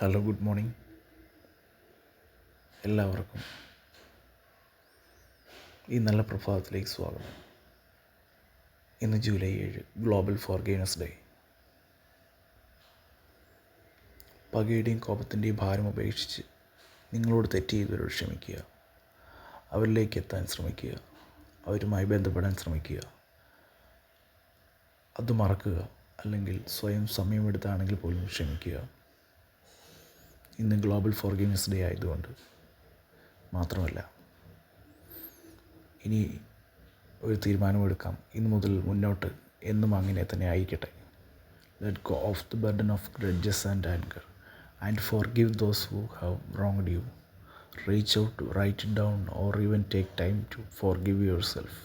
Hello good morning എല്ലാവർക്കും ഈ നല്ല പ്രഭാതത്തിലേക്ക് സ്വാഗതം. ഇന്ന് ജൂലൈ ഏഴ് ഗ്ലോബൽ ഫോർഗീനസ് ഡേ പകയുടെയും കോപത്തിന്റെയും ഭാരം ഉപേക്ഷിച്ച് നിങ്ങളോട് തെറ്റ് ചെയ്തവരോട് ക്ഷമിക്കുക. അവരിലേക്ക് എത്താൻ ശ്രമിക്കുക. അവരുമായി ബന്ധപ്പെടാൻ ശ്രമിക്കുക. അത് മറക്കുക. അല്ലെങ്കിൽ സ്വയം സമയമെടുത്താണെങ്കിൽ പോലും ക്ഷമിക്കുക. ഇന്ന് ഗ്ലോബൽ ഫോർഗീവ്നെസ് ഡേ ആയതുകൊണ്ട് മാത്രമല്ല ഇനി ഒരു തീരുമാനമെടുക്കാം. ഇന്ന് മുതൽ മുന്നോട്ട് എന്നും അങ്ങനെ തന്നെ ആയിരിക്കട്ടെ let go of the burden of grudges and anger and forgive those who have wronged you reach out write down or even take time to forgive yourself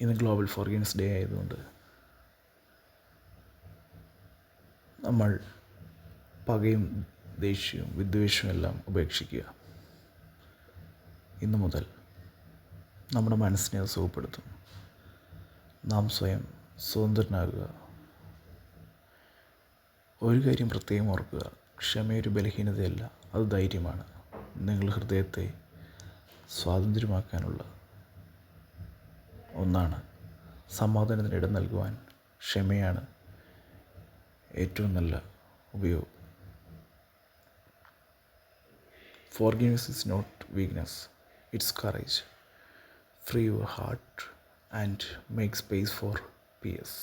ഇന്ന് ഗ്ലോബൽ ഫോർഗീവ്നെസ് ഡേ ആയതുകൊണ്ട് നമ്മൾ പകയും ദേഷ്യവും വിദ്വേഷവും എല്ലാം ഉപേക്ഷിക്കുക. ഇന്നു മുതൽ നമ്മുടെ മനസ്സിനെ അത് സുഖപ്പെടുത്തും. നാം സ്വയം സ്വതന്ത്രനാകുക. ഒരു കാര്യം പ്രത്യേകം ഓർക്കുക. ക്ഷമയൊരു ബലഹീനതയല്ല അത് ധൈര്യമാണ്. നിങ്ങൾ ഹൃദയത്തെ സ്വാതന്ത്ര്യമാക്കാനുള്ള ഒന്നാണ് സമാധാനത്തിന് ഇടം നൽകുവാൻ ക്ഷമയാണ് ഏറ്റവും നല്ല ഉപയോഗം. Forgiveness is not weakness it's courage free your heart and make space for peace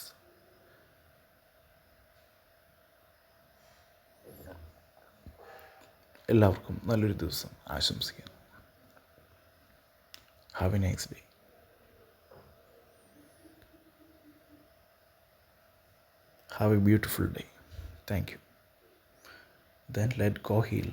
എല്ലാവർക്കും നല്ലൊരു ദിവസം ആശംസിക്കുന്നു. Have a nice day Have a beautiful day. Thank you. Then let go heal.